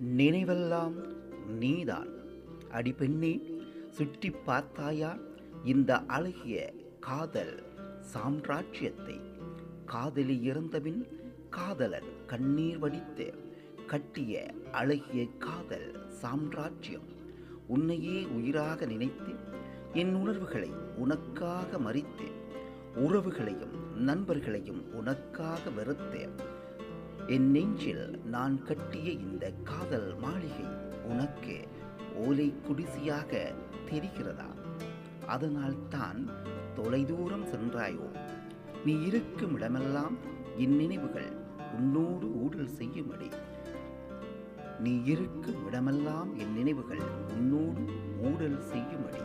நினைவெல்லாம் நீதான். அடி பெண்ணே சுற்றி பார்த்தாயா இந்த அழகிய காதல் சாம்ராஜ்யத்தை. காதலி இறந்தபின் காதலன் கண்ணீர் வடித்து கட்டிய அழகிய காதல் சாம்ராஜ்யம். உன்னையே உயிராக நினைத்து என் உணர்வுகளை உனக்காக மறித்து உறவுகளையும் நண்பர்களையும் உனக்காக வெறுத்தேன் என் நெஞ்சில் நான் கட்டிய இந்த காதல் மாளிகை உனக்கு ஓலை குடிசியாக தெரிகிறதா? அதனால் தான் தொலைதூரம் சென்றாயோ? நீ இருக்கும் இடமெல்லாம் என் நினைவுகள் உன்னோடு ஊடல் செய்யும்படி. நீ இருக்கும் இடமெல்லாம் என் நினைவுகள் உன்னோடு ஊடல் செய்யும்படி.